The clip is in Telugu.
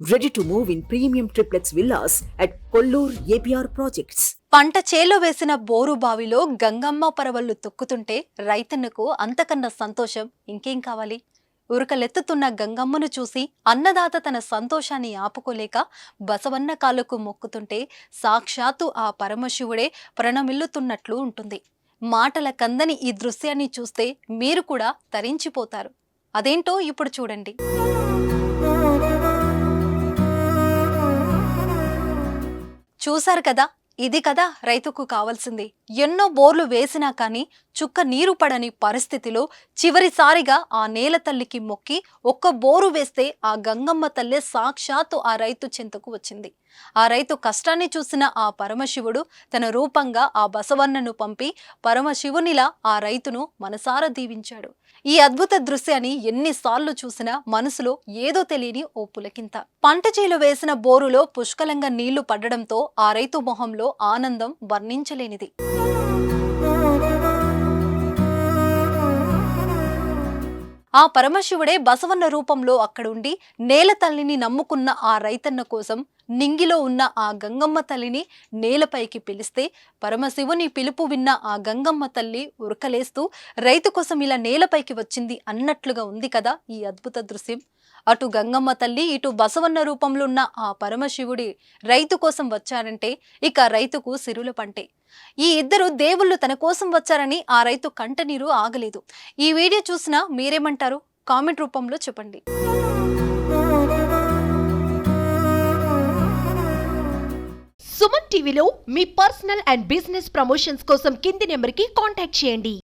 Ready to move in premium triplex villas at Kollur APR projects పంట చేలో వేసిన బోరు బావిలో గంగమ్మ పరవళ్ళు తొక్కుతుంటే రైతన్నకు అంతకన్నా సంతోషం ఇంకేం కావాలి? ఉరకలెత్తుతున్న గంగమ్మను చూసి అన్నదాత తన సంతోషాన్ని ఆపుకోలేక బసవన్న కాళ్ళకు మొక్కుతుంటే సాక్షాత్తు ఆ పరమశివుడే ప్రణమిల్లుతున్నట్లు ఉంటుంది. మాటల కందని ఈ దృశ్యాన్ని చూస్తే మీరు కూడా తరించిపోతారు. అదేంటో ఇప్పుడు చూడండి. చూశారు కదా? ఇది కదా రైతుకు కావాల్సింది. ఎన్నో బోర్లు వేసినా కానీ చుక్క నీరు పడని పరిస్థితిలో చివరిసారిగా ఆ నేల తల్లికి మొక్కి ఒక్క బోరు వేస్తే ఆ గంగమ్మ తల్లే సాక్షాత్తు ఆ రైతు చెంతకు వచ్చింది. ఆ రైతు కష్టాన్ని చూసిన ఆ పరమశివుడు తన రూపంగా ఆ బసవన్నను పంపి పరమశివునిలా ఆ రైతును మనసారా దీవించాడు. ఈ అద్భుత దృశ్యాన్ని ఎన్నిసార్లు చూసినా మనసులో ఏదో తెలియని ఓ పులకింత. పంట చేలు వేసిన బోరులో పుష్కలంగా నీళ్ళు పడడంతో ఆ రైతు మొహంలో ఆనందం వర్ణించలేనిది. ఆ పరమశివుడే బసవన్న రూపంలో అక్కడుండి నేల తల్లిని నమ్ముకున్న ఆ రైతన్న కోసం నింగిలో ఉన్న ఆ గంగమ్మ తల్లిని నేలపైకి పిలిస్తే పరమశివుని పిలుపు విన్న ఆ గంగమ్మ తల్లి ఉరకలేస్తూ రైతు కోసం ఇలా నేలపైకి వచ్చింది అన్నట్లుగా ఉంది కదా ఈ అద్భుత దృశ్యం. అటు గంగమ్మ తల్లి ఇటు బసవన్న రూపంలో ఉన్న ఆ పరమశివుడి రైతు కోసం వచ్చారంటే ఇక రైతుకు సిరుల పంటే. ఈ ఇద్దరు దేవుళ్ళు తన కోసం వచ్చారని ఆ రైతు కంటనీరు ఆగలేదు. ఈ వీడియో చూసినా మీరేమంటారు? కామెంట్ రూపంలో చెప్పండి. సుమన్ టీవీలో మీ పర్సనల్ అండ్ బిజినెస్ ప్రమోషన్స్ కోసం కింది నెంబర్కి కాంటాక్ట్ చేయండి.